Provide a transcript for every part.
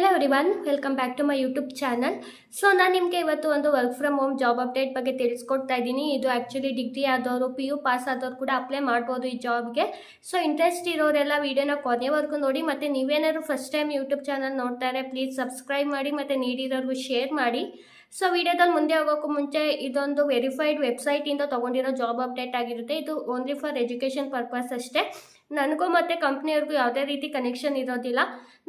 Hello everyone welcome back to my YouTube channel so ನಾನು ನಿಮಗೆ ಇವತ್ತು ಒಂದು work from home job update ಬಗ್ಗೆ ತಿಳಿಸ್ಕೊಡ್ತಾ ಇದ್ದೀನಿ. ಇದು ಆ್ಯಕ್ಚುಲಿ ಡಿಗ್ರಿ ಆದವರು ಪಿ ಯು ಪಾಸ್ ಆದವರು ಕೂಡ ಅಪ್ಲೈ ಮಾಡ್ಬೋದು ಈ ಜಾಬ್ಗೆ ಸೊ ಇಂಟ್ರೆಸ್ಟ್ ಇರೋರೆಲ್ಲ ವೀಡಿಯೋನ ಕೊನೆವರೆಗೂ ನೋಡಿ, ಮತ್ತು ನೀವೇನಾದ್ರು ಫಸ್ಟ್ ಟೈಮ್ ಯೂಟ್ಯೂಬ್ ಚಾನಲ್ ನೋಡ್ತಾರೆ ಪ್ಲೀಸ್ ಸಬ್ಸ್ಕ್ರೈಬ್ ಮಾಡಿ, ಮತ್ತು ನೀಡಿರೋರ್ಗೂ ಶೇರ್ ಮಾಡಿ. ಸೊ ವಿಡಿಯೋದಲ್ಲಿ ಮುಂದೆ ಹೋಗೋಕ್ಕೂ ಮುಂಚೆ ಇದೊಂದು ವೆರಿಫೈಡ್ ವೆಬ್ಸೈಟಿಂದ ತೊಗೊಂಡಿರೋ ಜಾಬ್ ಅಪ್ಡೇಟ್ ಆಗಿರುತ್ತೆ. ಇದು ಓನ್ಲಿ ಫಾರ್ ಎಜುಕೇಷನ್ ಪರ್ಪಸ್ ಅಷ್ಟೇ. ನನಗೂ ಮತ್ತು ಕಂಪ್ನಿಯವ್ರಿಗೂ ಯಾವುದೇ ರೀತಿ ಕನೆಕ್ಷನ್ ಇರೋದಿಲ್ಲ.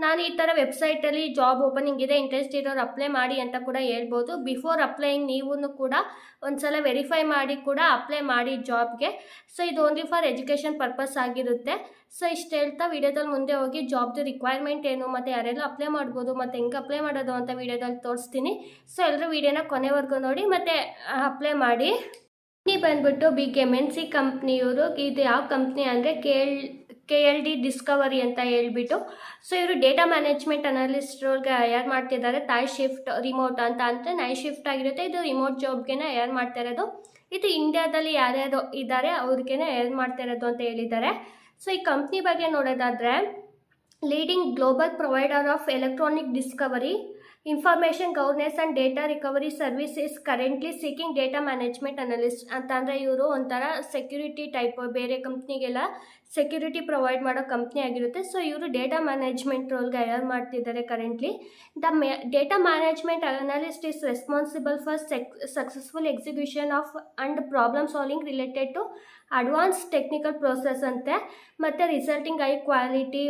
ನಾನು ಈ ಥರ ವೆಬ್ಸೈಟಲ್ಲಿ ಜಾಬ್ ಓಪನಿಂಗ್ ಇದೆ ಇಂಟ್ರೆಸ್ಟ್ ಇರೋರು ಅಪ್ಲೈ ಮಾಡಿ ಅಂತ ಕೂಡ ಹೇಳ್ಬೋದು. ಬಿಫೋರ್ ಅಪ್ಲೈಯಿಂಗ್ ನೀವು ಕೂಡ ಒಂದ್ಸಲ ವೆರಿಫೈ ಮಾಡಿ ಕೂಡ ಅಪ್ಲೈ ಮಾಡಿ ಜಾಬ್ಗೆ ಸೊ ಇದು ಓನ್ಲಿ ಫಾರ್ ಎಜುಕೇಷನ್ ಪರ್ಪಸ್ ಆಗಿರುತ್ತೆ. ಸೊ ಇಷ್ಟು ಹೇಳ್ತಾ ವಿಡಿಯೋದಲ್ಲಿ ಮುಂದೆ ಹೋಗಿ ಜಾಬ್ದು ರಿಕ್ವೈರ್ಮೆಂಟ್ ಏನು, ಮತ್ತು ಯಾರೆಲ್ಲ ಅಪ್ಲೈ ಮಾಡ್ಬೋದು, ಮತ್ತು ಹೆಂಗೆ ಅಪ್ಲೈ ಮಾಡೋದು ಅಂತ ವಿಡಿಯೋದಲ್ಲಿ ತೋರಿಸ್ತೀನಿ. ಸೊ ಎಲ್ಲರೂ ವಿಡಿಯೋನ ಕೊನೆವರೆಗೂ ನೋಡಿ, ಮತ್ತು ಅಪ್ಲೈ ಮಾಡಿ. ಬಂದ್ಬಿಟ್ಟು ಬಿ ಎಂ ಎನ್ ಸಿ ಕಂಪ್ನಿಯವರು ಇದು ಯಾವ ಕಂಪ್ನಿ ಅಂದರೆ K L K L D discovery ಅಂತ ಹೇಳ್ಬಿಟ್ಟು, ಸೊ ಇವರು ಡೇಟಾ ಮ್ಯಾನೇಜ್ಮೆಂಟ್ ಅನಾಲಿಸ್ಟ್ ರೋಲ್ಗೆ ಹಯರ್ ಮಾಡ್ತಿದ್ದಾರೆ, ತಾಯ್ ಶಿಫ್ಟ್ ರಿಮೋಟ್ ಅಂತ ಅಂದರೆ ನೈಟ್ ಶಿಫ್ಟ್ ಆಗಿರುತ್ತೆ, ಇದು ರಿಮೋಟ್ ಜಾಬ್ಗೆನೇ ಹಯರ್ ಮಾಡ್ತಾ ಇರೋದು. ಇದು ಇಂಡಿಯಾದಲ್ಲಿ ಯಾರ್ಯಾರು ಇದ್ದಾರೆ ಅವ್ರಿಗೇನೆ ಹಯರ್ ಮಾಡ್ತಾ ಇರೋದು ಅಂತ ಹೇಳಿದ್ದಾರೆ. ಸೊ ಈ ಕಂಪ್ನಿ ಬಗ್ಗೆ ನೋಡೋದಾದರೆ leading global provider of electronic discovery information governance and data recovery service is currently seeking data management analyst ಅಂತಂದರೆ ಇವರು ಒಂಥರ ಸೆಕ್ಯೂರಿಟಿ ಟೈಪ್ ಬೇರೆ ಕಂಪ್ನಿಗೆಲ್ಲ ಸೆಕ್ಯೂರಿಟಿ ಪ್ರೊವೈಡ್ ಮಾಡೋ ಕಂಪ್ನಿ ಆಗಿರುತ್ತೆ. ಸೊ ಇವರು ಡೇಟಾ ಮ್ಯಾನೇಜ್ಮೆಂಟ್ ರೋಲ್ಗೆ ಹೈಯರ್ ಮಾಡ್ತಿದ್ದಾರೆ currently the may data management analyst is responsible for sec successful execution of and problem solving related to advance technical process ಅಂತೆ. ಮತ್ತು resulting high quality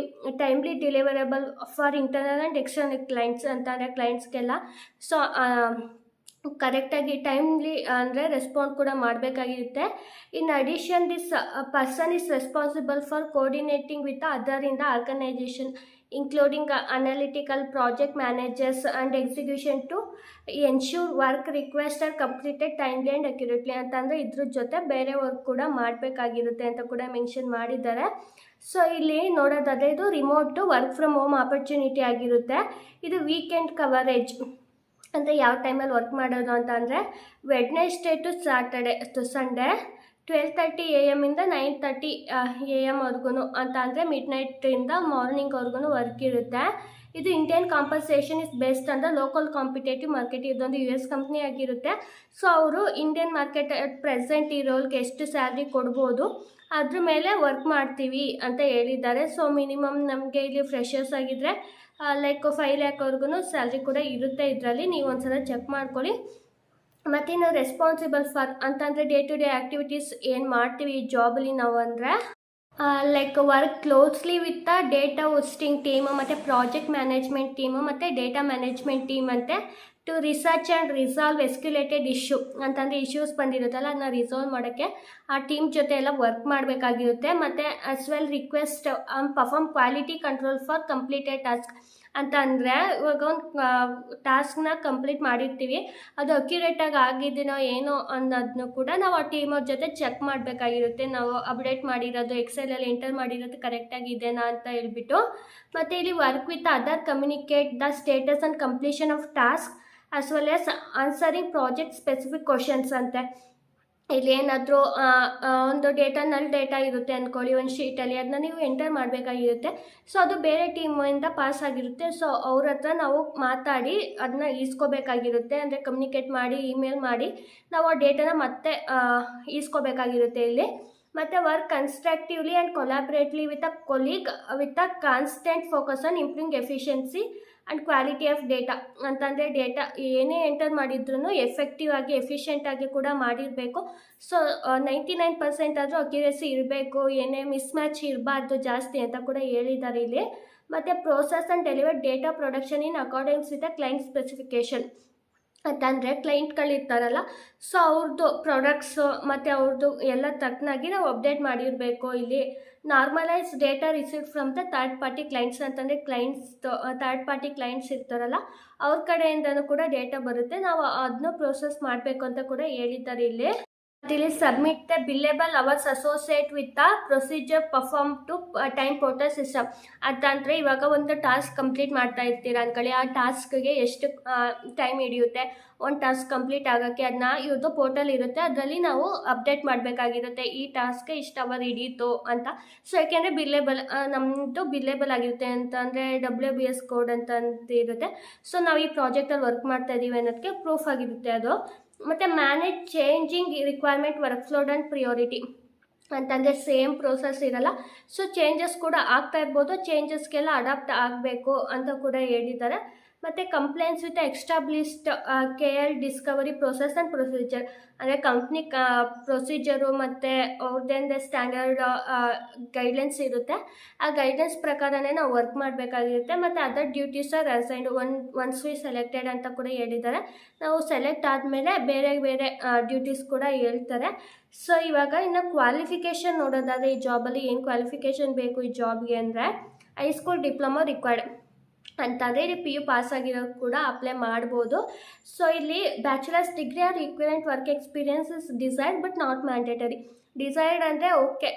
timely deliverable for internal and external clients ಅಂತಂದರೆ ಕ್ಲೈಂಟ್ಸ್ಗೆಲ್ಲ so ಕರೆಕ್ಟಾಗಿ timely ಅಂದರೆ respond ಕೂಡ ಮಾಡಬೇಕಾಗಿರುತ್ತೆ. In addition this person is responsible for coordinating with other in the organization including analytical project managers and execution to ensure work request are completed timely and accurately ಅಂತಂದರೆ ಇದ್ರ ಜೊತೆ ಬೇರೆ work ಕೂಡ ಮಾಡಬೇಕಾಗಿರುತ್ತೆ ಅಂತ ಕೂಡ mention ಮಾಡಿದ್ದಾರೆ. So ಇಲ್ಲಿ ನೋಡೋದಾದರೆ ಇದು remote work from home opportunity ಆಗಿರುತ್ತೆ. ಇದು ವೀಕೆಂಡ್ ಕವರೇಜ್ ಅಂದರೆ ಯಾವ ಟೈಮಲ್ಲಿ ವರ್ಕ್ ಮಾಡೋದು ಅಂತ ಅಂದರೆ Wednesday to Saturday to Sunday twelve thirty A ಎಮ್ಮಿಂದ nine thirty A ಎಮ್ವರೆಗೂ ಅಂತ ಅಂದರೆ ಮಿಡ್ ನೈಟಿಂದ ಮಾರ್ನಿಂಗ್ವರೆಗೂ ವರ್ಕ್ ಇರುತ್ತೆ. ಇದು ಇಂಡಿಯನ್ ಕಾಂಪನ್ಸೇಷನ್ ಇಸ್ ಬೆಸ್ಟ್ ಅಂದರೆ ಲೋಕಲ್ ಕಾಂಪಿಟೇಟಿವ್ ಮಾರ್ಕೆಟ್ ಇದೊಂದು ಯು ಎಸ್ ಕಂಪ್ನಿ ಆಗಿರುತ್ತೆ. ಸೊ ಅವರು ಇಂಡಿಯನ್ ಮಾರ್ಕೆಟ್ ಪ್ರೆಸೆಂಟ್ ಇರೋಲ್ಗೆ ಎಷ್ಟು ಸ್ಯಾಲ್ರಿ ಕೊಡ್ಬೋದು, ಅದ್ರ ಮೇಲೆ ವರ್ಕ್ ಮಾಡ್ತೀವಿ ಅಂತ ಹೇಳಿದ್ದಾರೆ. ಸೊ ಮಿನಿಮಮ್ ನಮಗೆ ಇಲ್ಲಿ ಫ್ರೆಶರ್ಸ್ ಆಗಿದ್ದರೆ ಲೈಕ್ ಫೈವ್ ಲ್ಯಾಕ್ವರೆಗೂ ಸ್ಯಾಲ್ರಿ ಕೂಡ ಇರುತ್ತೆ ಇದರಲ್ಲಿ. ನೀವು ಒಂದ್ಸಲ ಚೆಕ್ ಮಾಡ್ಕೊಳ್ಳಿ. ಮತ್ತಿನ್ನು ರೆಸ್ಪಾನ್ಸಿಬಲ್ ಫಾರ್ ಅಂತಂದರೆ ಡೇ ಟು ಡೇ ಆ್ಯಕ್ಟಿವಿಟೀಸ್ ಏನು ಮಾಡ್ತೀವಿ ಈ ಜಾಬಲ್ಲಿ ನಾವು ಅಂದರೆ like work closely with the data hosting team ಮತ್ತು ಪ್ರಾಜೆಕ್ಟ್ ಮ್ಯಾನೇಜ್ಮೆಂಟ್ ಟೀಮು ಮತ್ತು ಡೇಟಾ ಮ್ಯಾನೇಜ್ಮೆಂಟ್ ಟೀಮ್ ಅಂತೆ. To research and resolve escalated issue ಅಂತಂದರೆ ಇಶ್ಯೂಸ್ ಬಂದಿರುತ್ತಲ್ಲ ಅದನ್ನ ರಿಸಾಲ್ವ್ ಮಾಡೋಕ್ಕೆ ಆ ಟೀಮ್ ಜೊತೆ ಎಲ್ಲ ವರ್ಕ್ ಮಾಡಬೇಕಾಗಿರುತ್ತೆ. ಮತ್ತು as well request perform quality control for completed task ಅಂತ ಅಂದರೆ ಇವಾಗ ಒಂದು ಟಾಸ್ಕ್ನ ಕಂಪ್ಲೀಟ್ ಮಾಡಿರ್ತೀವಿ. ಅದು ಅಕ್ಯುರೇಟಾಗಿ ಆಗಿದ್ದೀನೋ ಏನೋ ಅನ್ನೋದನ್ನು ಕೂಡ ನಾವು ಆ ಟೀಮವ್ರ ಜೊತೆ ಚೆಕ್ ಮಾಡಬೇಕಾಗಿರುತ್ತೆ. ನಾವು ಅಪ್ಡೇಟ್ ಮಾಡಿರೋದು ಎಕ್ಸೆಲಲ್ಲಿ ಎಂಟರ್ ಮಾಡಿರೋದು ಕರೆಕ್ಟಾಗಿ ಇದೆನಾ ಅಂತ ಹೇಳ್ಬಿಟ್ಟು. ಮತ್ತು ಇಲ್ಲಿ work with other communicate the status and completion of task as well as answering project specific questions ಅಂತೆ. ಇಲ್ಲಿ ಏನಾದರೂ ಒಂದು ಡೇಟಾ ನಲ್ ಡೇಟಾ ಇರುತ್ತೆ ಅಂದ್ಕೊಳ್ಳಿ ಒಂದು ಶೀಟಲ್ಲಿ ಅದನ್ನ ನೀವು ಎಂಟರ್ ಮಾಡಬೇಕಾಗಿರುತ್ತೆ. ಸೊ ಅದು ಬೇರೆ ಟೀಮಿಂದ ಪಾಸ್ ಆಗಿರುತ್ತೆ. ಸೊ ಅವ್ರ ಹತ್ರ ನಾವು ಮಾತಾಡಿ ಅದನ್ನ ಈಸ್ಕೋಬೇಕಾಗಿರುತ್ತೆ. ಅಂದರೆ ಕಮ್ಯುನಿಕೇಟ್ ಮಾಡಿ ಇಮೇಲ್ ಮಾಡಿ, ನಾವು ಆ ಡೇಟಾನ ಮತ್ತೆ ಈಸ್ಕೋಬೇಕಾಗಿರುತ್ತೆ ಇಲ್ಲಿ. ಮತ್ತು work constructively and collaborately with a colleague with a constant focus on improving efficiency and quality of data ಅಂತಂದರೆ ಡೇಟಾ ಏನೇ ಎಂಟರ್ ಮಾಡಿದ್ರೂ ಎಫೆಕ್ಟಿವ್ ಆಗಿ ಎಫಿಷಿಯೆಂಟಾಗಿ ಕೂಡ ಮಾಡಿರಬೇಕು. ಸೊ ನೈಂಟಿ ನೈನ್ ಪರ್ಸೆಂಟ್ ಆದರೂ ಅಕ್ಯುರೇಸಿ ಇರಬೇಕು, ಏನೇ ಮಿಸ್ ಮ್ಯಾಚ್ ಇರಬಾರ್ದು ಜಾಸ್ತಿ ಅಂತ ಕೂಡ ಹೇಳಿದ್ದಾರೆ ಇಲ್ಲಿ. ಮತ್ತು process and deliver data production in accordance with a client specification ಅಂತಂದರೆ ಕ್ಲೈಂಟ್ಗಳಿರ್ತಾರಲ್ಲ ಸೊ ಅವ್ರದ್ದು ಪ್ರಾಡಕ್ಟ್ಸು ಮತ್ತು ಅವ್ರದ್ದು ಎಲ್ಲ ತಕ್ಕನಾಗಿ ನಾವು ಅಪ್ಡೇಟ್ ಮಾಡಿರಬೇಕು ಇಲ್ಲಿ. Normalise data receive from the third party clients ಅಂತಂದರೆ ಕ್ಲೈಂಟ್ಸ್ ಥರ್ಡ್ ಪಾರ್ಟಿ ಕ್ಲೈಂಟ್ಸ್ ಇರ್ತಾರಲ್ಲ, ಅವ್ರ ಕಡೆಯಿಂದನೂ ಕೂಡ ಡೇಟಾ ಬರುತ್ತೆ. ನಾವು ಅದನ್ನ ಪ್ರೋಸೆಸ್ ಮಾಡಬೇಕು ಅಂತ ಕೂಡ ಹೇಳಿದ್ದಾರೆ ಇಲ್ಲಿ. ಇಲ್ಲಿ submit the billable hours associate with the procedure perform to time portal system ಅಂತಂದರೆ ಇವಾಗ ಒಂದು ಟಾಸ್ಕ್ ಕಂಪ್ಲೀಟ್ ಮಾಡ್ತಾ ಇರ್ತೀರ ಅಂದ್ಕೊಳ್ಳಿ. ಆ ಟಾಸ್ಕ್ಗೆ ಎಷ್ಟು ಟೈಮ್ ಹಿಡಿಯುತ್ತೆ? ಒಂದು ಟಾಸ್ಕ್ ಕಂಪ್ಲೀಟ್ ಆಗೋಕ್ಕೆ ಅದನ್ನ ಇವ್ರದ್ದು ಪೋರ್ಟಲ್ ಇರುತ್ತೆ. ಅದರಲ್ಲಿ ನಾವು ಅಪ್ಡೇಟ್ ಮಾಡಬೇಕಾಗಿರುತ್ತೆ. ಈ ಟಾಸ್ಕ್ ಇಷ್ಟು ಅವರ್ ಹಿಡೀತು ಅಂತ. ಸೊ ಯಾಕೆಂದರೆ ಬಿಲ್ಲೇಬಲ್ ನಮ್ಮದು ಬಿಲ್ಲೇಬಲ್ ಆಗಿರುತ್ತೆ ಅಂತಂದರೆ ಡಬ್ಲ್ಯೂ ಬಿ ಎಸ್ ಕೋಡ್ ಅಂತ ಅಂತ ಇರುತ್ತೆ ಸೊ ನಾವು ಈ ಪ್ರಾಜೆಕ್ಟಲ್ಲಿ ವರ್ಕ್ ಮಾಡ್ತಾ ಇದ್ದೀವಿ ಅನ್ನೋದಕ್ಕೆ ಪ್ರೂಫ್ ಆಗಿರುತ್ತೆ ಅದು. ಮತ್ತು manage changing requirement work flowed and priority ಅಂತಂದರೆ ಸೇಮ್ ಪ್ರೋಸೆಸ್ ಇರಲ್ಲ. ಸೊ ಚೇಂಜಸ್ ಕೂಡ ಆಗ್ತಾ ಇರ್ಬೋದು. ಚೇಂಜಸ್ಗೆಲ್ಲ ಅಡಾಪ್ಟ್ ಆಗಬೇಕು ಅಂತ ಕೂಡ ಹೇಳಿದ್ದಾರೆ. ಮತ್ತು complaints with established K L discovery process and procedure ಅಂದರೆ ಕಂಪ್ನಿ ಪ್ರೊಸೀಜರು ಮತ್ತು ಅವ್ರದ್ದೇ ಸ್ಟ್ಯಾಂಡರ್ಡ್ ಗೈಡ್ಲೈನ್ಸ್ ಇರುತ್ತೆ. ಆ ಗೈಡ್ಲೈನ್ಸ್ ಪ್ರಕಾರನೇ ನಾವು ವರ್ಕ್ ಮಾಡಬೇಕಾಗಿರುತ್ತೆ. ಮತ್ತು other duties are assigned one once we selected ಅಂತ ಕೂಡ ಹೇಳಿದ್ದಾರೆ. ನಾವು ಸೆಲೆಕ್ಟ್ ಆದಮೇಲೆ ಬೇರೆ ಬೇರೆ ಡ್ಯೂಟೀಸ್ ಕೂಡ ಹೇಳ್ತಾರೆ. ಸೊ ಇವಾಗ ಇನ್ನು ಕ್ವಾಲಿಫಿಕೇಷನ್ ನೋಡೋದಾದರೆ ಈ ಜಾಬಲ್ಲಿ ಏನು ಕ್ವಾಲಿಫಿಕೇಷನ್ ಬೇಕು ಈ ಜಾಬ್ಗೆ ಅಂದರೆ ಹೈಸ್ಕೂಲ್ ಡಿಪ್ಲೊಮಾ ರಿಕ್ವೈರ್ಡ್ ಅಂತಂದರೆ ಇಲ್ಲಿ ಪಿ ಯು ಪಾಸ್ ಕೂಡ ಅಪ್ಲೈ ಮಾಡ್ಬೋದು. ಸೊ ಇಲ್ಲಿ bachelor's degree or equivalent work experience is desired but not mandatory desired ಅಂದರೆ ಓಕೆ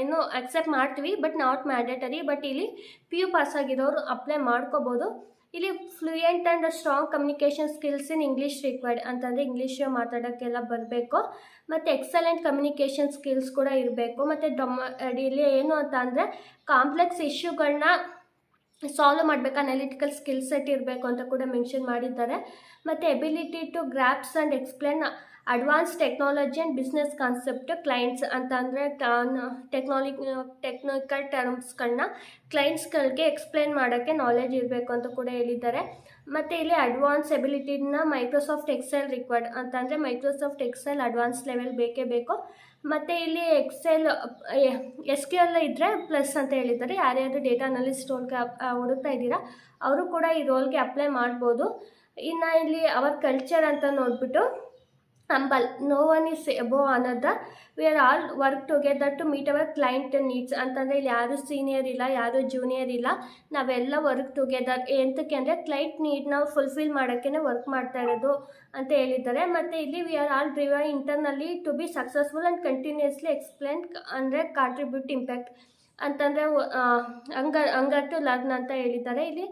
ಏನು ಅಕ್ಸೆಪ್ಟ್ ಮಾಡ್ತೀವಿ ಬಟ್ ನಾಟ್ ಮ್ಯಾಂಡೇಟರಿ ಬಟ್ ಇಲ್ಲಿ ಪಿ ಯು ಪಾಸ್ ಆಗಿರೋರು ಅಪ್ಲೈ ಮಾಡ್ಕೋಬೋದು. ಇಲ್ಲಿ fluent and strong communication skills in English required ಅಂತಂದರೆ English ಮಾತಾಡೋಕ್ಕೆಲ್ಲ ಬರಬೇಕು. ಮತ್ತು ಎಕ್ಸಲೆಂಟ್ ಕಮ್ಯುನಿಕೇಷನ್ ಸ್ಕಿಲ್ಸ್ ಕೂಡ ಇರಬೇಕು. ಮತ್ತು ಡೊಮ ಇಲ್ಲಿ ಏನು ಅಂತ ಅಂದರೆ ಕಾಂಪ್ಲೆಕ್ಸ್ ಇಶ್ಯೂಗಳನ್ನ ಸಾಲ್ವ್ ಮಾಡಬೇಕು ಅನಾಲಿಟಿಕಲ್ ಸ್ಕಿಲ್ ಸೆಟ್ ಇರಬೇಕು ಅಂತ ಕೂಡ ಮೆನ್ಷನ್ ಮಾಡಿದ್ದಾರೆ. ಮತ್ತು ability to grasp and explain advance technology and business concept clients ಅಂತ ಅಂದರೆ ಟೆಕ್ನಾಲಜಿ ಟೆಕ್ನಿಕಲ್ ಟರ್ಮ್ಸ್ಗಳನ್ನ ಕ್ಲೈಂಟ್ಸ್ಗಳಿಗೆ ಎಕ್ಸ್ಪ್ಲೇನ್ ಮಾಡೋಕ್ಕೆ ನಾಲೆಜ್ ಇರಬೇಕು ಅಂತ ಕೂಡ ಹೇಳಿದ್ದಾರೆ. ಮತ್ತು ಇಲ್ಲಿ ಅಡ್ವಾನ್ಸ್ ಎಬಿಲಿಟಿನ ಮೈಕ್ರೋಸಾಫ್ಟ್ ಎಕ್ಸೆಲ್ ರಿಕ್ವೈರ್ಡ್ ಅಂತಂದರೆ ಮೈಕ್ರೋಸಾಫ್ಟ್ ಎಕ್ಸೆಲ್ ಅಡ್ವಾನ್ಸ್ ಲೆವೆಲ್ ಬೇಕೇ ಬೇಕು. ಮತ್ತು ಇಲ್ಲಿ ಎಕ್ಸೆಲ್ ಎಸ್ ಕ್ಯೂ ಎಲ್ ಇದ್ದರೆ ಪ್ಲಸ್ ಅಂತ ಹೇಳಿದ್ದಾರೆ. ಯಾರ್ಯಾರು ಡೇಟಾ ಅನಲಿಸ್ಟ್ ರೋಲ್ಗೆ ಹುಡುಕ್ತಾ ಇದ್ದೀರಾ, ಅವರು ಕೂಡ ಈ ರೋಲ್ಗೆ ಅಪ್ಲೈ ಮಾಡ್ಬೋದು. ಇನ್ನು ಇಲ್ಲಿ ಅವರ್ ಕಲ್ಚರ್ ಅಂತ ನೋಡಿಬಿಟ್ಟು humble no one is above ಅನ್ನೋದ. We are all work together to meet our client needs ಅಂತಂದರೆ ಇಲ್ಲಿ ಯಾರು ಸೀನಿಯರ್ ಇಲ್ಲ, ಯಾರು ಜೂನಿಯರ್ ಇಲ್ಲ, ನಾವೆಲ್ಲ ವರ್ಕ್ ಟುಗೆದರ್ ಎಂತಕ್ಕೆ ಅಂದರೆ ಕ್ಲೈಂಟ್ ನೀಡ್ನ ಫುಲ್ಫಿಲ್ ಮಾಡೋಕ್ಕೇ ವರ್ಕ್ ಮಾಡ್ತಾ ಇರೋದು ಅಂತ ಹೇಳಿದ್ದಾರೆ. ಮತ್ತು ಇಲ್ಲಿ we are all driven internally to be successful and continuously explain ಅಂದರೆ ಕಾಂಟ್ರಿಬ್ಯೂಟ್ ಇಂಪ್ಯಾಕ್ಟ್ ಅಂತಂದರೆ ಅಂಗ ಹಂಗ ಟು ಲರ್ನ್ ಅಂತ ಹೇಳಿದ್ದಾರೆ. ಇಲ್ಲಿ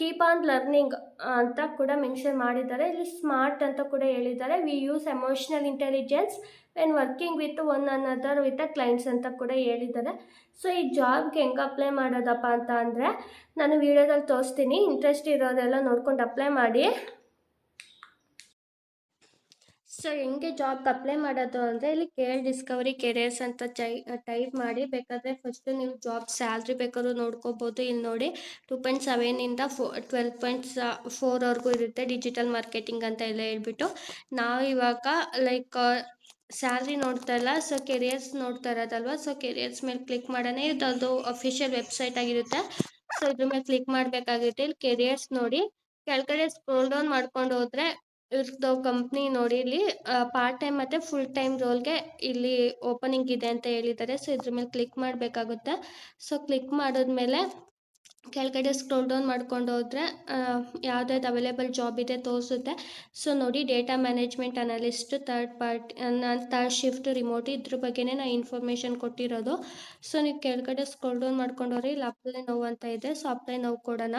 ಕೀಪ್ ಆನ್ ಲರ್ನಿಂಗ್ ಅಂತ ಕೂಡ ಮೆನ್ಷನ್ ಮಾಡಿದ್ದಾರೆ. ಇಲ್ಲಿ ಸ್ಮಾರ್ಟ್ ಅಂತ ಕೂಡ ಹೇಳಿದ್ದಾರೆ. We use emotional intelligence and working with one another with a clients ಅಂತ ಕೂಡ ಹೇಳಿದ್ದಾರೆ. ಸೊ ಈ ಜಾಬ್ಗೆ ಹೆಂಗೆ ಅಪ್ಲೈ ಮಾಡೋದಪ್ಪ ಅಂತ ಅಂದರೆ, ನಾನು ವೀಡಿಯೋದಲ್ಲಿ ತೋರಿಸ್ತೀನಿ. ಇಂಟ್ರೆಸ್ಟ್ ಇರೋದೆಲ್ಲ ನೋಡ್ಕೊಂಡು ಅಪ್ಲೈ ಮಾಡಿ. ಸೊ ಹೆಂಗೆ ಜಾಬ್ಗೆ ಅಪ್ಲೈ ಮಾಡೋದು ಅಂದರೆ ಇಲ್ಲಿ ಕೆ ಎಲ್ ಡಿಸ್ಕವರಿ ಕೆರಿಯರ್ಸ್ ಅಂತ ಚೈ ಟೈಪ್ ಮಾಡಿ ಬೇಕಾದರೆ ಫಸ್ಟು ನೀವು ಜಾಬ್ ಸ್ಯಾಲ್ರಿ ಬೇಕಾದ್ರೂ ನೋಡ್ಕೋಬೋದು. ಇಲ್ಲಿ ನೋಡಿ ಟೂ ಪಾಯಿಂಟ್ ಸೆವೆನಿಂದ ಫೋ ಟ್ವೆಲ್ ಪಾಯಿಂಟ್ ಫೋರ್ವರೆಗೂ ಇರುತ್ತೆ ಡಿಜಿಟಲ್ ಮಾರ್ಕೆಟಿಂಗ್ ಅಂತ ಎಲ್ಲ ಹೇಳ್ಬಿಟ್ಟು. ನಾವು ಇವಾಗ ಲೈಕ್ ಸ್ಯಾಲ್ರಿ ನೋಡ್ತಾ ಇಲ್ಲ. ಸೊ ಕೆರಿಯರ್ಸ್ ನೋಡ್ತಾ ಇರೋದಲ್ವ? ಸೊ ಕೆರಿಯರ್ಸ್ ಮೇಲೆ ಕ್ಲಿಕ್ ಮಾಡೋಣ ಇದೊಂದು ಅಫಿಷಿಯಲ್ ವೆಬ್ಸೈಟ್ ಆಗಿರುತ್ತೆ. ಸೊ ಇದ್ರ ಮೇಲೆ ಕ್ಲಿಕ್ ಮಾಡಬೇಕಾಗಿರುತ್ತೆ ಇಲ್ಲಿ ಕೆರಿಯರ್ಸ್ ನೋಡಿ ಕೆಳಗಡೆ ಸ್ಕ್ರೋಲ್ ಡೌನ್ ಮಾಡ್ಕೊಂಡು ಹೋದರೆ ಇವ್ರದ್ದು ಕಂಪ್ನಿ ನೋಡಿ ಇಲ್ಲಿ ಪಾರ್ಟ್ ಟೈಮ್ ಮತ್ತು ಫುಲ್ ಟೈಮ್ ರೋಲ್ಗೆ ಇಲ್ಲಿ ಓಪನಿಂಗ್ ಇದೆ ಅಂತ ಹೇಳಿದ್ದಾರೆ. ಸೊ ಇದ್ರ ಮೇಲೆ ಕ್ಲಿಕ್ ಮಾಡಬೇಕಾಗುತ್ತೆ. ಸೊ ಕ್ಲಿಕ್ ಮಾಡಿದ್ಮೇಲೆ ಕೆಳಗಡೆ ಸ್ಕ್ರೋಲ್ ಡೌನ್ ಮಾಡ್ಕೊಂಡು ಹೋದರೆ ಯಾವ್ದಾವ್ದು ಅವೈಲೇಬಲ್ ಜಾಬ್ ಇದೆ ತೋರಿಸುತ್ತೆ. ಸೊ ನೋಡಿ data management analyst third party ನಾನು ಥರ್ಡ್ ಶಿಫ್ಟ್ ರಿಮೋಟ್ ಇದ್ರ ಬಗ್ಗೆನೇ ನಾನು ಇನ್ಫಾರ್ಮೇಷನ್ ಕೊಟ್ಟಿರೋದು. ಸೊ ನೀವು ಕೆಳಗಡೆ ಸ್ಕ್ರೋಲ್ ಡೌನ್ ಮಾಡ್ಕೊಂಡವ್ರೆ ಇಲ್ಲಿ ಅಪ್ಲೈ ನೋವು ಅಂತ ಇದೆ. ಸೊ ಅಪ್ಲೈ ನೋವು ಕೊಡೋಣ.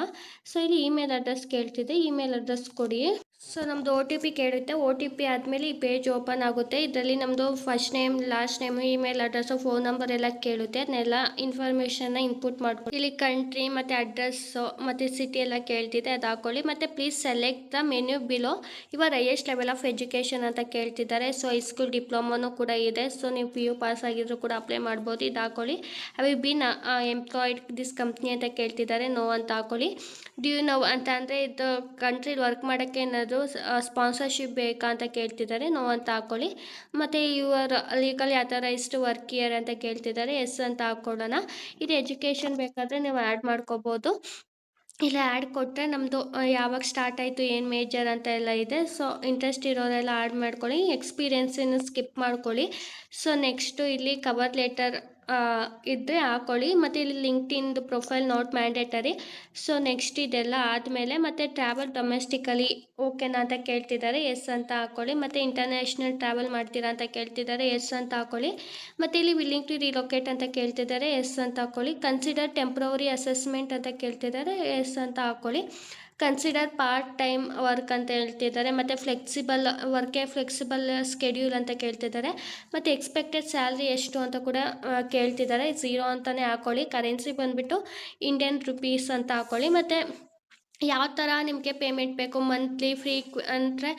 ಸೊ ಇಲ್ಲಿ ಇಮೇಲ್ ಅಡ್ರೆಸ್ ಕೇಳ್ತಿದೆ ಇಮೇಲ್ ಅಡ್ರೆಸ್ ಕೊಡಿ. ಸೊ ನಮ್ಮದು ಒ ಟಿ ಪಿ ಕೇಳುತ್ತೆ. ಒ ಟಿ ಪಿ ಆದಮೇಲೆ ಈ ಪೇಜ್ ಓಪನ್ ಆಗುತ್ತೆ. ಇದರಲ್ಲಿ ನಮ್ಮದು first name last name email address phone number ಎಲ್ಲ ಕೇಳುತ್ತೆ. ಅದನ್ನೆಲ್ಲ ಇನ್ಫಾರ್ಮೇಷನ್ನ ಇನ್ಪುಟ್ ಮಾಡ್ಕೊಂಡು ಇಲ್ಲಿ ಕಂಟ್ರಿ ಮತ್ತು ಅಡ್ರೆಸ್ಸು ಮತ್ತು ಸಿಟಿ ಎಲ್ಲ ಕೇಳ್ತಿದೆ ಅದು ಹಾಕೊಳ್ಳಿ. ಮತ್ತು please select the menu below ಇವಾಗ ಹೈಯೆಸ್ಟ್ ಲೆವೆಲ್ ಆಫ್ ಎಜುಕೇಷನ್ ಅಂತ ಕೇಳ್ತಿದ್ದಾರೆ. ಸೊ ಹೈಸ್ಕೂಲ್ ಡಿಪ್ಲೊಮೊನೂ ಕೂಡ ಇದೆ. ಸೊ ನೀವು ಪಿ ಯು ಪಾಸ್ ಆಗಿದ್ರು ಕೂಡ ಅಪ್ಲೈ ಮಾಡ್ಬೋದು. ಇದು ಹಾಕೊಳ್ಳಿ. ಅವಿ ಬಿನ್ ಎಂಪ್ಲಾಯ್ಡ್ ದಿಸ್ ಕಂಪ್ನಿ ಅಂತ ಕೇಳ್ತಿದ್ದಾರೆ. ನೋ ಅಂತ ಹಾಕೊಳ್ಳಿ. ಡ್ಯೂ ನೋ ಅಂತ ಅಂದರೆ ಇದು ಕಂಟ್ರೀಲಿ ವರ್ಕ್ ಮಾಡೋಕ್ಕೆ ಏನಾದರೂ ಸ್ಪಾನ್ಸರ್ಶಿಪ್ ಬೇಕಾ ಅಂತ ಕೇಳ್ತಿದ್ದಾರೆ. ನೋ ಅಂತ ಹಾಕೊಳ್ಳಿ. ಮತ್ತು ಯುವರ್ ಲೀಗಲ್ ಯಾವ ಥರ ಇಷ್ಟು ವರ್ಕ್ ಇಯರ್ ಅಂತ ಕೇಳ್ತಿದ್ದಾರೆ. ಎಸ್ ಅಂತ ಹಾಕ್ಕೊಳ್ಳೋಣ ಇದು ಎಜುಕೇಷನ್ ಬೇಕಾದರೆ ನೀವು ಆ್ಯಡ್ ಮಾಡ್ಕೋಬೋದು. ಇಲ್ಲ ಆ್ಯಡ್ ಕೊಟ್ಟರೆ ನಮ್ಮದು ಯಾವಾಗ ಸ್ಟಾರ್ಟ್ ಆಯಿತು, ಏನು ಮೇಜರ್ ಅಂತ ಎಲ್ಲ ಇದೆ. ಸೊ ಇಂಟ್ರೆಸ್ಟ್ ಇರೋರೆಲ್ಲ ಆ್ಯಡ್ ಮಾಡ್ಕೊಳ್ಳಿ. ಎಕ್ಸ್ಪೀರಿಯೆನ್ಸನ್ನು ಸ್ಕಿಪ್ ಮಾಡ್ಕೊಳ್ಳಿ. ಸೊ ನೆಕ್ಸ್ಟು ಇಲ್ಲಿ ಕವರ್ ಲೆಟರ್ ಇದ್ದರೆ ಹಾಕೊಳ್ಳಿ. ಮತ್ತು ಇಲ್ಲಿ ಲಿಂಕ್ಡ್ ಇನ್ದು profile not mandatory. So next ಇದೆಲ್ಲ ಆದಮೇಲೆ ಮತ್ತು ಟ್ರಾವೆಲ್ ಡೊಮೆಸ್ಟಿಕಲಿ ಓಕೆನಾ ಅಂತ ಕೇಳ್ತಿದ್ದಾರೆ. ಎಸ್ ಅಂತ ಹಾಕೊಳ್ಳಿ. ಮತ್ತು ಇಂಟರ್ನ್ಯಾಷನಲ್ ಟ್ರಾವೆಲ್ ಮಾಡ್ತೀರಾ ಅಂತ ಕೇಳ್ತಿದ್ದಾರೆ. ಎಸ್ ಅಂತ ಹಾಕೊಳ್ಳಿ. ಮತ್ತು ಇಲ್ಲಿ ವಿಲ್ಲಿಂಗ್ ಟು ರಿಲೊಕೇಟ್ ಅಂತ ಕೇಳ್ತಿದ್ದಾರೆ. ಎಸ್ ಅಂತ ಹಾಕೊಳ್ಳಿ. ಕನ್ಸಿಡರ್ ಟೆಂಪ್ರವರಿ ಅಸೆಸ್ಮೆಂಟ್ ಅಂತ ಕೇಳ್ತಿದ್ದಾರೆ. ಎಸ್ ಅಂತ ಹಾಕೊಳ್ಳಿ. ಕನ್ಸಿಡರ್ ಪಾರ್ಟ್ ಟೈಮ್ ವರ್ಕ್ ಅಂತ ಹೇಳ್ತಿದ್ದಾರೆ, ಮತ್ತು ಫ್ಲೆಕ್ಸಿಬಲ್ ವರ್ಕೆ ಫ್ಲೆಕ್ಸಿಬಲ್ ಸ್ಕೆಡ್ಯೂಲ್ ಅಂತ ಕೇಳ್ತಿದ್ದಾರೆ, ಮತ್ತು ಎಕ್ಸ್ಪೆಕ್ಟೆಡ್ ಸ್ಯಾಲ್ರಿ ಎಷ್ಟು ಅಂತ ಕೂಡ ಕೇಳ್ತಿದ್ದಾರೆ. ಝೀರೋ ಅಂತಲೇ ಹಾಕೊಳ್ಳಿ ಕರೆನ್ಸಿ ಬಂದುಬಿಟ್ಟು ಇಂಡಿಯನ್ ರುಪೀಸ್ ಅಂತ ಹಾಕೊಳ್ಳಿ, ಮತ್ತು ಯಾವ ಥರ ನಿಮಗೆ ಪೇಮೆಂಟ್ ಬೇಕು? ಮಂತ್ಲಿ ಫ್ರೀ ಅಂದರೆ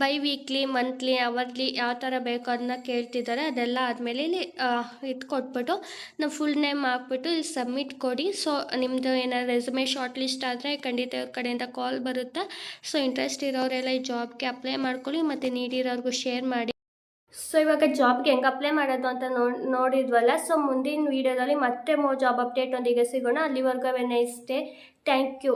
ಬೈ ವೀಕ್ಲಿ ಮಂತ್ಲಿ ಅವರ್ಲಿ ಯಾವ ಥರ ಬೇಕು ಅದನ್ನ ಕೇಳ್ತಿದ್ದಾರೆ ಅದೆಲ್ಲ ಆದಮೇಲೆ ಇಲ್ಲಿ ಇದು ಕೊಟ್ಬಿಟ್ಟು ನಾವು ಫುಲ್ ನೇಮ್ ಹಾಕ್ಬಿಟ್ಟು ಇಲ್ಲಿ ಸಬ್ಮಿಟ್ ಕೊಡಿ. ಸೊ ನಿಮ್ಮದು ಏನಾದ್ರು ರೆಸ್ಯೂಮೆ ಶಾರ್ಟ್ ಲಿಸ್ಟ್ ಆದರೆ ಖಂಡಿತ ಇವ್ರ ಕಡೆಯಿಂದ ಕಾಲ್ ಬರುತ್ತೆ. ಸೊ ಇಂಟ್ರೆಸ್ಟ್ ಇರೋರೆಲ್ಲ ಈ ಜಾಬ್ಗೆ ಅಪ್ಲೈ ಮಾಡ್ಕೊಳ್ಳಿ, ಮತ್ತು ನೀಡಿರೋರಿಗೂ ಶೇರ್ ಮಾಡಿ. ಸೊ ಇವಾಗ ಜಾಬ್ಗೆ ಹೆಂಗೆ ಅಪ್ಲೈ ಮಾಡೋದು ಅಂತ ನೋಡಿ ನೋಡಿದ್ವಲ್ಲ? ಸೊ ಮುಂದಿನ ವೀಡಿಯೋದಲ್ಲಿ ಮತ್ತೆ ಮೋ ಜಾಬ್ ಅಪ್ಡೇಟ್ ಒಂದಿಗೆ ಸಿಗೋಣ. ಅಲ್ಲಿವರೆಗೂ ನೈಸ್ ಡೇ ಥ್ಯಾಂಕ್ ಯು